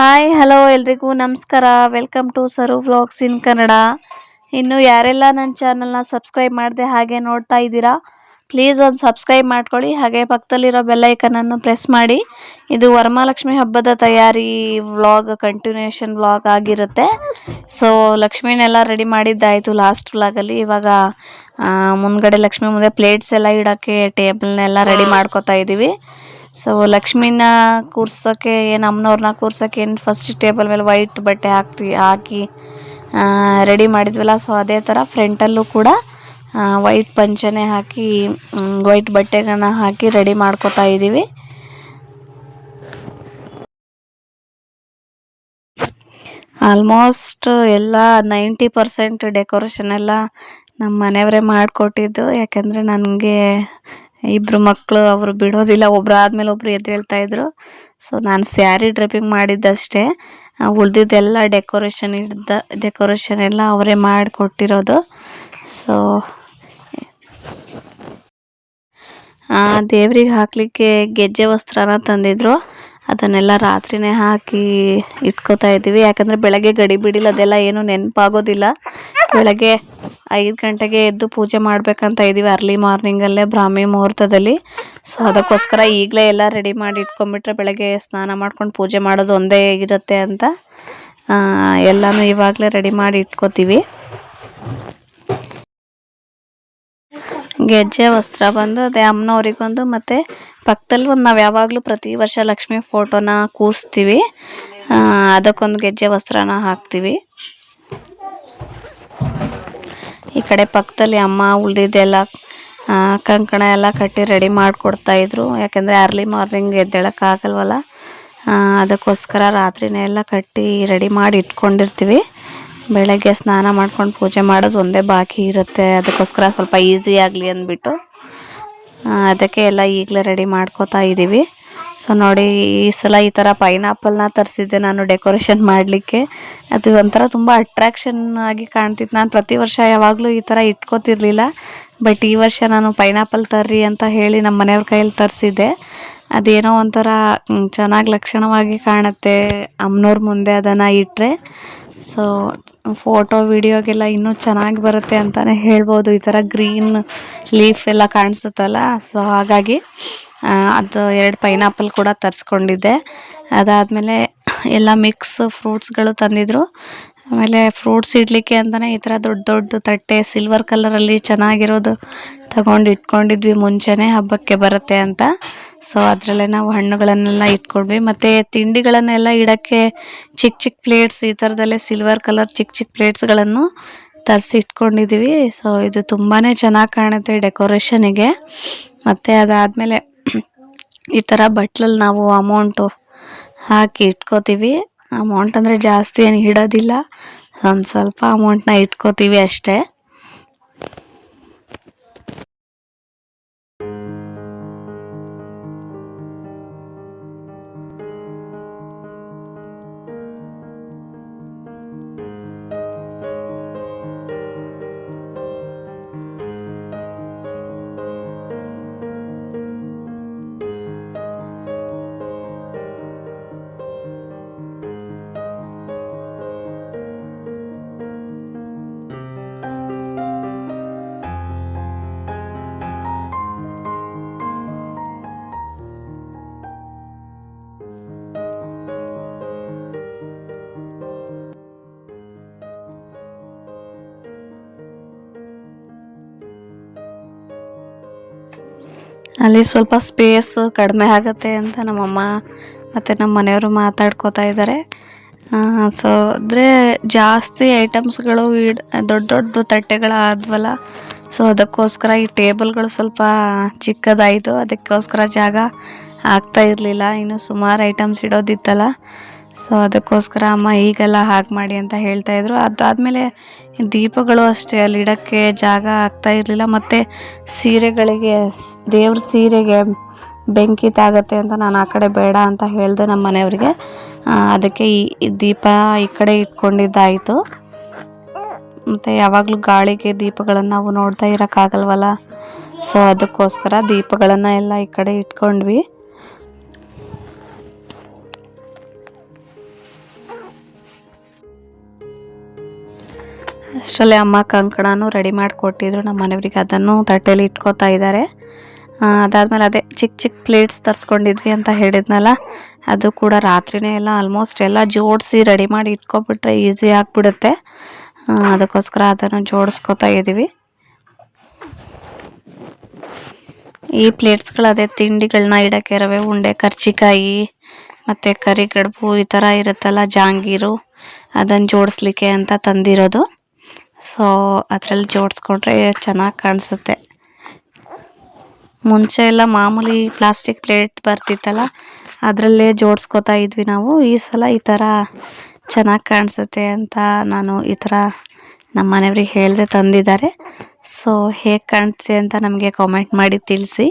Hi hello ಎಲ್ರಿಗೂ ನಮಸ್ಕಾರ. Welcome to Saru vlogs in Kannada ಇನ್ನು ಯಾರೆಲ್ಲ ನನ್ನ ಚಾನಲ್ನ ಸಬ್ಸ್ಕ್ರೈಬ್ ಮಾಡದೆ ಹಾಗೆ ನೋಡ್ತಾ ಇದ್ದೀರಾ ಪ್ಲೀಸ್ ಒಂದು ಸಬ್ಸ್ಕ್ರೈಬ್ ಮಾಡ್ಕೊಳ್ಳಿ. ಹಾಗೆ ಪಕ್ಕದಲ್ಲಿರೋ ಬೆಲ್ಲೈಕನನ್ನು ಪ್ರೆಸ್ ಮಾಡಿ. ಇದು ವರಮಹಾಲಕ್ಷ್ಮಿ ಹಬ್ಬದ ತಯಾರಿ ವ್ಲಾಗ್ ಕಂಟಿನ್ಯೂಷನ್ ವ್ಲಾಗ್ ಆಗಿರುತ್ತೆ. ಸೊ ಲಕ್ಷ್ಮಿನೆಲ್ಲ ರೆಡಿ ಮಾಡಿದ್ದಾಯಿತು ಲಾಸ್ಟ್ ವ್ಲಾಗಲ್ಲಿ ಇವಾಗ ಮುಂದ್ಗಡೆ ಲಕ್ಷ್ಮಿ ಮುಂದೆ ಪ್ಲೇಟ್ಸ್ ಎಲ್ಲ ಇಡೋಕ್ಕೆ ಟೇಬಲ್ನೆಲ್ಲ ರೆಡಿ ಮಾಡ್ಕೋತಾ ಇದ್ದೀವಿ. ಸೊ ಲಕ್ಷ್ಮಿನ ಕೂರ್ಸೋಕ್ಕೆ ಏನು ಅಮ್ಮನವ್ರನ್ನ ಕೂರ್ಸೋಕ್ಕೆ ಏನು ಫಸ್ಟ್ ಟೇಬಲ್ ಮೇಲೆ ವೈಟ್ ಬಟ್ಟೆ ಹಾಕ್ತಿ, ಹಾಕಿ ರೆಡಿ ಮಾಡಿದ್ವಲ್ಲ. ಸೊ ಅದೇ ಥರ ಫ್ರಂಟಲ್ಲೂ ಕೂಡ ವೈಟ್ ಪಂಚನೆ ಹಾಕಿ ವೈಟ್ ಬಟ್ಟೆಗಳನ್ನ ಹಾಕಿ ರೆಡಿ ಮಾಡ್ಕೋತಾ ಇದ್ದೀವಿ ಆಲ್ಮೋಸ್ಟ್ ಎಲ್ಲ ನೈಂಟಿ ಪರ್ಸೆಂಟ್ ಡೆಕೋರೇಷನ್ ಎಲ್ಲ ನಮ್ಮ ಮನೆಯವರೇ ಮಾಡಿಕೊಟ್ಟಿದ್ದು. ಯಾಕೆಂದರೆ ನನಗೆ ಇಬ್ಬರು ಮಕ್ಕಳು ಅವರು ಬಿಡೋದಿಲ್ಲ, ಒಬ್ರು ಆದ್ಮೇಲೆ ಒಬ್ರು ಎದ್ದೇಳ್ತಾ ಇದ್ರು. ಸೊ ನಾನು ಸ್ಯಾರಿ ಡ್ರೆಪ್ಪಿಂಗ್ ಮಾಡಿದ್ದಷ್ಟೇ. ಉಳಿದಿದ್ದೆಲ್ಲ ಡೆಕೋರೇಷನ್ ಇದ್ದ ಡೆಕೋರೇಷನ್ ಎಲ್ಲ ಅವರೇ ಮಾಡಿಕೊಟ್ಟಿರೋದು. ಸೊ ದೇವ್ರಿಗೆ ಹಾಕಲಿಕ್ಕೆ ಗೆಜ್ಜೆ ವಸ್ತ್ರನ ತಂದಿದ್ರು. ಅದನ್ನೆಲ್ಲ ರಾತ್ರಿನೇ ಹಾಕಿ ಇಟ್ಕೋತಾ ಇದ್ದೀವಿ. ಯಾಕಂದರೆ ಬೆಳಗ್ಗೆ ಗಡಿ ಬಿಡಿಲ್ಲ ಅದೆಲ್ಲ ಏನೂ ನೆನಪಾಗೋದಿಲ್ಲ. ಬೆಳಗ್ಗೆ ಐದು ಗಂಟೆಗೆ ಎದ್ದು ಪೂಜೆ ಮಾಡಬೇಕಂತ ಇದ್ದೀವಿ ಅರ್ಲಿ ಮಾರ್ನಿಂಗಲ್ಲೇ ಬ್ರಾಹ್ಮಿ ಮುಹೂರ್ತದಲ್ಲಿ. ಸೊ, ಅದಕ್ಕೋಸ್ಕರ ಈಗಲೇ ಎಲ್ಲ ರೆಡಿ ಮಾಡಿ ಇಟ್ಕೊಂಡ್ಬಿಟ್ರೆ ಬೆಳಗ್ಗೆ ಸ್ನಾನ ಮಾಡ್ಕೊಂಡು ಪೂಜೆ ಮಾಡೋದು ಒಂದೇ ಇರುತ್ತೆ ಅಂತ ಎಲ್ಲನೂ ಇವಾಗಲೇ ರೆಡಿ ಮಾಡಿ ಇಟ್ಕೋತೀವಿ. ಗೆಜ್ಜೆ, ವಸ್ತ್ರ ಬಂದು, ಅದೇ ಅಮ್ಮನವ್ರಿಗೊಂದು ಮತ್ತು ಪಕ್ಕದಲ್ಲಿ ಒಂದು ನಾವು ಯಾವಾಗಲೂ ಪ್ರತಿ ವರ್ಷ ಲಕ್ಷ್ಮಿ ಫೋಟೋನ ಕೂರಿಸ್ತೀವಿ. ಅದಕ್ಕೊಂದು ಗೆಜ್ಜೆ, ವಸ್ತ್ರನ ಹಾಕ್ತೀವಿ. ಈ ಕಡೆ ಪಕ್ಕದಲ್ಲಿ ಅಮ್ಮ ಉಳಿದಿದ್ದೆಲ್ಲ ಕಂಕಣ ಎಲ್ಲ ಕಟ್ಟಿ ರೆಡಿ ಮಾಡಿಕೊಡ್ತಾ ಇದ್ರು. ಯಾಕೆಂದರೆ ಅರ್ಲಿ ಮಾರ್ನಿಂಗ್ ಎದ್ದೇಳೋಕ್ಕಾಗಲ್ವಲ್ಲ ಅದಕ್ಕೋಸ್ಕರ ರಾತ್ರಿನೇ ಎಲ್ಲ ಕಟ್ಟಿ ರೆಡಿ ಮಾಡಿ ಇಟ್ಕೊಂಡಿರ್ತೀವಿ. ಬೆಳಗ್ಗೆ ಸ್ನಾನ ಮಾಡ್ಕೊಂಡು ಪೂಜೆ ಮಾಡೋದು ಒಂದೇ ಬಾಕಿ ಇರುತ್ತೆ. ಅದಕ್ಕೋಸ್ಕರ ಸ್ವಲ್ಪ ಈಸಿ ಆಗಲಿ ಅಂದ್ಬಿಟ್ಟು ಅದಕ್ಕೆ ಎಲ್ಲ ಈಗಲೇ ರೆಡಿ ಮಾಡ್ಕೋತಾ ಇದ್ದೀವಿ ಸೊ ನೋಡಿ, ಈ ಸಲ ಈ ಥರ ಪೈನಾಪಲ್ನ ತರಿಸಿದ್ದೆ ನಾನು ಡೆಕೋರೇಷನ್ ಮಾಡಲಿಕ್ಕೆ. ಅದು ಒಂಥರ ತುಂಬ ಅಟ್ರಾಕ್ಷನ್ ಆಗಿ ಕಾಣ್ತಿತ್ತು. ನಾನು ಪ್ರತಿ ವರ್ಷ ಯಾವಾಗಲೂ ಈ ಥರ ಇಟ್ಕೋತಿರ್ಲಿಲ್ಲ. ಬಟ್ ಈ ವರ್ಷ ನಾನು ಪೈನಾಪಲ್ ತರ್ರಿ ಅಂತ ಹೇಳಿ ನಮ್ಮ ಮನೆಯವ್ರ ಕೈಯಲ್ಲಿ ತರಿಸಿದ್ದೆ. ಅದೇನೋ ಒಂಥರ ಚೆನ್ನಾಗಿ ಲಕ್ಷಣವಾಗಿ ಕಾಣುತ್ತೆ. ಅಮ್ಮನವ್ರ ಮುಂದೆ ಅದನ್ನು ಇಟ್ಟರೆ ಸೊ ಫೋಟೋ ವಿಡಿಯೋಗೆಲ್ಲ ಇನ್ನೂ ಚೆನ್ನಾಗಿ ಬರುತ್ತೆ ಅಂತಲೇ ಹೇಳ್ಬೋದು. ಈ ಥರ ಗ್ರೀನ್ ಲೀಫ್ ಎಲ್ಲ ಕಾಣಿಸುತ್ತಲ್ಲ. ಸೊ ಹಾಗಾಗಿ ಅದು ಎರಡು ಪೈನಾಪಲ್ ಕೂಡ ತರಿಸ್ಕೊಂಡಿದ್ದೆ. ಅದಾದಮೇಲೆ ಎಲ್ಲ ಮಿಕ್ಸ್ ಫ್ರೂಟ್ಸ್ಗಳು ತಂದಿದ್ರು. ಆಮೇಲೆ ಫ್ರೂಟ್ಸ್ ಇಡಲಿಕ್ಕೆ ಅಂತಲೇ ಈ ಥರ ದೊಡ್ಡ ದೊಡ್ಡ ತಟ್ಟೆ ಸಿಲ್ವರ್ ಕಲರಲ್ಲಿ ಚೆನ್ನಾಗಿರೋದು ತಗೊಂಡು ಇಟ್ಕೊಂಡಿದ್ವಿ ಮುಂಚೆನೇ ಹಬ್ಬಕ್ಕೆ ಬರುತ್ತೆ ಅಂತ. ಸೊ ಅದರಲ್ಲೇ ನಾವು ಹಣ್ಣುಗಳನ್ನೆಲ್ಲ ಇಟ್ಕೊಂಡ್ವಿ. ಮತ್ತು ತಿಂಡಿಗಳನ್ನೆಲ್ಲ ಇಡೋಕ್ಕೆ ಚಿಕ್ಕ ಚಿಕ್ಕ ಪ್ಲೇಟ್ಸ್ ಈ ಥರದಲ್ಲೇ ಸಿಲ್ವರ್ ಕಲರ್ ಚಿಕ್ಕ ಚಿಕ್ಕ ಪ್ಲೇಟ್ಸ್ಗಳನ್ನು ತರಿಸಿ ಇಟ್ಕೊಂಡಿದ್ದೀವಿ ಸೊ ಇದು ತುಂಬಾ ಚೆನ್ನಾಗಿ ಕಾಣುತ್ತೆ ಡೆಕೋರೇಷನಿಗೆ ಮತ್ತು ಅದಾದಮೇಲೆ ಈ ಥರ ಬಟ್ಲಲ್ಲಿ ನಾವು ಅಮೌಂಟು ಹಾಕಿ ಇಟ್ಕೋತೀವಿ. ಅಮೌಂಟ್ ಅಂದರೆ ಜಾಸ್ತಿ ಏನು ಇಡೋದಿಲ್ಲ. ಒಂದು ಸ್ವಲ್ಪ ಅಮೌಂಟ್ನ ಇಟ್ಕೋತೀವಿ ಅಷ್ಟೇ. ಅಲ್ಲಿ ಸ್ವಲ್ಪ ಸ್ಪೇಸ್ ಕಡಿಮೆ ಆಗುತ್ತೆ ಅಂತ ನಮ್ಮಮ್ಮ ಮತ್ತು ನಮ್ಮ ಮನೆಯವರು ಮಾತಾಡ್ಕೋತಾ ಇದ್ದಾರೆ. ಸೊ ಅಂದರೆ ಜಾಸ್ತಿ ಐಟಮ್ಸ್ಗಳು ಇಡ್, ದೊಡ್ಡ ದೊಡ್ಡ ತಟ್ಟೆಗಳಾದ್ವಲ್ಲ ಸೊ ಅದಕ್ಕೋಸ್ಕರ ಈ ಟೇಬಲ್ಗಳು ಸ್ವಲ್ಪ ಚಿಕ್ಕದಾಯಿತು. ಅದಕ್ಕೋಸ್ಕರ ಜಾಗ ಆಗ್ತಾ ಇರಲಿಲ್ಲ. ಇನ್ನು ಸುಮಾರು ಐಟಮ್ಸ್ ಇಡೋದಿತ್ತಲ್ಲ ಸೊ ಅದಕ್ಕೋಸ್ಕರ ಅಮ್ಮ ಈಗೆಲ್ಲ ಹಾಗೆ ಮಾಡಿ ಅಂತ ಹೇಳ್ತಾ ಇದ್ರು. ಅದಾದಮೇಲೆ ದೀಪಗಳು ಅಷ್ಟೇ, ಅಲ್ಲಿ ಇಡೋಕ್ಕೆ ಜಾಗ ಆಗ್ತಾ ಇರಲಿಲ್ಲ. ಮತ್ತು ಸೀರೆಗಳಿಗೆ ದೇವ್ರ ಸೀರೆಗೆ ಬೆಂಕಿ ತಾಗತ್ತೆ ಅಂತ ನಾನು ಆ ಕಡೆ ಬೇಡ ಅಂತ ಹೇಳಿದೆ ನಮ್ಮ ಮನೆಯವ್ರಿಗೆ. ಅದಕ್ಕೆ ಈ ದೀಪ ಈ ಕಡೆ ಇಟ್ಕೊಂಡಿದ್ದಾಯಿತು. ಮತ್ತು ಯಾವಾಗಲೂ ಗಾಳಿಗೆ ದೀಪಗಳನ್ನು ನಾವು ನೋಡ್ತಾ ಇರೋಕ್ಕಾಗಲ್ವಲ್ಲ? ಸೊ ಅದಕ್ಕೋಸ್ಕರ ದೀಪಗಳನ್ನು ಎಲ್ಲ ಈ ಕಡೆ ಇಟ್ಕೊಂಡ್ವಿ. ಅಷ್ಟರಲ್ಲಿ ಅಮ್ಮ ಕಂಕಣನೂ ರೆಡಿ ಮಾಡಿಕೊಟ್ಟಿದ್ರು. ನಮ್ಮ ಮನೆಯವ್ರಿಗೆ ಅದನ್ನು ತಟ್ಟೆಯಲ್ಲಿ ಇಟ್ಕೋತಾ ಇದ್ದಾರೆ. ಅದಾದಮೇಲೆ ಅದೇ ಚಿಕ್ಕ ಚಿಕ್ಕ ಪ್ಲೇಟ್ಸ್ ತರಿಸ್ಕೊಂಡಿದ್ವಿ ಅಂತ ಹೇಳಿದ್ನಲ್ಲ, ಅದು ಕೂಡ ರಾತ್ರಿನೇ ಎಲ್ಲ ಆಲ್ಮೋಸ್ಟ್ ಎಲ್ಲ ಜೋಡಿಸಿ ರೆಡಿ ಮಾಡಿ ಇಟ್ಕೊಬಿಟ್ರೆ ಈಸಿ ಆಗಿಬಿಡುತ್ತೆ. ಅದಕ್ಕೋಸ್ಕರ ಅದನ್ನು ಜೋಡಿಸ್ಕೊತಾ ಇದ್ದೀವಿ. ಈ ಪ್ಲೇಟ್ಸ್ಗಳು ಅದೇ ತಿಂಡಿಗಳನ್ನ ಇಡೋಕ್ಕೆ ರವೆ ಉಂಡೆ ಕರ್ಜಿಕಾಯಿ ಮತ್ತು ಕರಿಗಡುಬು ಈ ಥರ ಇರುತ್ತಲ್ಲ, ಜಾಂಗೀರು, ಅದನ್ನು ಜೋಡಿಸ್ಲಿಕ್ಕೆ ಅಂತ ತಂದಿರೋದು. ಸೊ ಅದರಲ್ಲಿ ಜೋಡಿಸ್ಕೊಂಡ್ರೆ ಚೆನ್ನಾಗಿ ಕಾಣಿಸುತ್ತೆ. ಮುಂಚೆ ಎಲ್ಲ ಮಾಮೂಲಿ ಪ್ಲಾಸ್ಟಿಕ್ ಪ್ಲೇಟ್ ಬರ್ತಿತ್ತಲ್ಲ, ಅದರಲ್ಲೇ ಜೋಡಿಸ್ಕೋತಾ ಇದ್ವಿ ನಾವು. ಈ ಸಲ ಈ ಥರ ಚೆನ್ನಾಗಿ ಕಾಣಿಸುತ್ತೆ ಅಂತ ನಾನು ಈ ಥರ ನಮ್ಮ ಮನೆಯವ್ರಿಗೆ ಹೇಳಿದೆ ತಂದಿದ್ದಾರೆ. ಸೊ ಹೇಗೆ ಕಾಣ್ತಿದೆ ಅಂತ ನಮಗೆ ಕಾಮೆಂಟ್ ಮಾಡಿ ತಿಳಿಸಿ.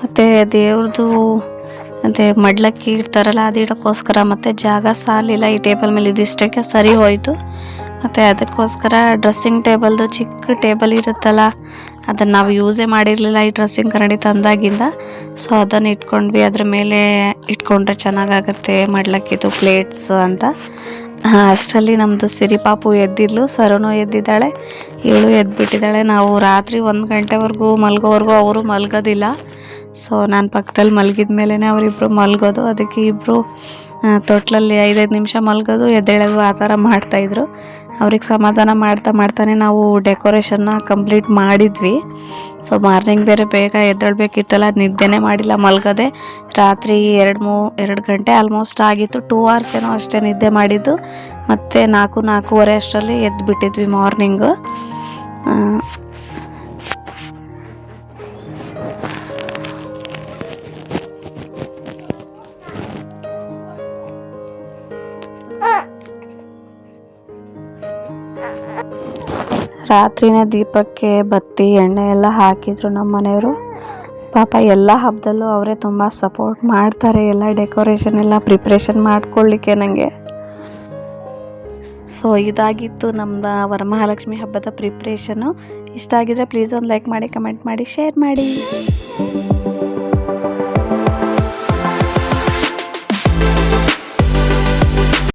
ಮತ್ತು ದೇವ್ರದ್ದು ಮತ್ತು ಮಡ್ಲಕ್ಕಿ ಇಡ್ತಾರಲ್ಲ, ಅದು ಇಡೋಕ್ಕೋಸ್ಕರ ಮತ್ತು ಜಾಗ ಸಾಲಿಲ್ಲ, ಈ ಟೇಬಲ್ ಮೇಲೆ ಇದಿಷ್ಟಕ್ಕೆ ಸರಿ ಹೋಯಿತು. ಮತ್ತು ಅದಕ್ಕೋಸ್ಕರ ಡ್ರೆಸ್ಸಿಂಗ್ ಟೇಬಲ್ದು ಚಿಕ್ಕ ಟೇಬಲ್ ಇರುತ್ತಲ್ಲ, ಅದನ್ನು ನಾವು ಯೂಸೇ ಮಾಡಿರಲಿಲ್ಲ ಈ ಡ್ರೆಸ್ಸಿಂಗ್ ಕನ್ನಡಿ ತಂದಾಗಿಂದ. ಸೊ, ಅದನ್ನು ಇಟ್ಕೊಂಡ್ವಿ. ಅದ್ರ ಮೇಲೆ ಇಟ್ಕೊಂಡ್ರೆ ಚೆನ್ನಾಗಾಗತ್ತೆ ಮಡ್ಲಕ್ಕಿದು ಪ್ಲೇಟ್ಸ್ ಅಂತ. ಅಷ್ಟರಲ್ಲಿ ನಮ್ಮದು ಸಿರಿಪಾಪು ಎದ್ದಿದ್ಲು, ಸರುನು ಎದ್ದಿದ್ದಾಳೆ, ಇವಳು ಎದ್ಬಿಟ್ಟಿದ್ದಾಳೆ. ನಾವು ರಾತ್ರಿ ಒಂದು ಗಂಟೆವರೆಗೂ ಮಲಗೋವರೆಗೂ ಅವರು ಮಲ್ಗೋದಿಲ್ಲ. ಸೊ ನಾನು ಪಕ್ಕದಲ್ಲಿ ಮಲಗಿದ ಮೇಲೇ ಅವರಿಬ್ಬರು ಮಲಗೋದು. ಅದಕ್ಕೆ ಇಬ್ಬರು ತೊಟ್ಲಲ್ಲಿ ಐದೈದು ನಿಮಿಷ ಮಲಗೋದು. ಎದ್ದೇಳೋದು ಆ ಥರ ಮಾಡ್ತಾಯಿದ್ರು ಅವ್ರಿಗೆ ಸಮಾಧಾನ ಮಾಡ್ತಾ ಮಾಡ್ತಾನೆ ನಾವು ಡೆಕೋರೇಷನ್ನ ಕಂಪ್ಲೀಟ್ ಮಾಡಿದ್ವಿ. ಸೊ ಮಾರ್ನಿಂಗ್ ಬೇರೆ ಬೇಗ ಎದ್ದೇಳಬೇಕಿತ್ತಲ್ಲ ನಿದ್ದೆನೇ ಮಾಡಿಲ್ಲ ಮಲಗದೆ. ರಾತ್ರಿ ಎರಡು ಮೂ, ಎರಡು ಗಂಟೆ ಆಲ್ಮೋಸ್ಟ್ ಆಗಿತ್ತು. ಟೂ ಅವರ್ಸ್ ಏನೋ ಅಷ್ಟೇ ನಿದ್ದೆ ಮಾಡಿದ್ದು. ಮತ್ತು ನಾಲ್ಕು, ನಾಲ್ಕೂವರೆ ಅಷ್ಟರಲ್ಲಿ ಎದ್ದು ಬಿಟ್ಟಿದ್ವಿ ಮಾರ್ನಿಂಗು ರಾತ್ರಿನೇ ದೀಪಕ್ಕೆ ಬತ್ತಿ, ಎಣ್ಣೆ ಎಲ್ಲ ಹಾಕಿದ್ರು ನಮ್ಮ ಮನೆಯವರು. ಪಾಪ ಎಲ್ಲ ಹಬ್ಬದಲ್ಲೂ ಅವರೇ ತುಂಬ ಸಪೋರ್ಟ್ ಮಾಡ್ತಾರೆ, ಎಲ್ಲ ಡೆಕೋರೇಷನ್ ಎಲ್ಲ ಪ್ರಿಪ್ರೇಷನ್ ಮಾಡ್ಕೊಳ್ಳಿಕ್ಕೆ ನನಗೆ ಸೊ ಇದಾಗಿತ್ತು ನಮ್ಮದು ವರಮಹಾಲಕ್ಷ್ಮಿ ಹಬ್ಬದ ಪ್ರಿಪ್ರೇಷನು ಇಷ್ಟ ಆಗಿದ್ರೆ ಪ್ಲೀಸ್ ಒಂದು ಲೈಕ್ ಮಾಡಿ ಕಮೆಂಟ್ ಮಾಡಿ ಶೇರ್ ಮಾಡಿ.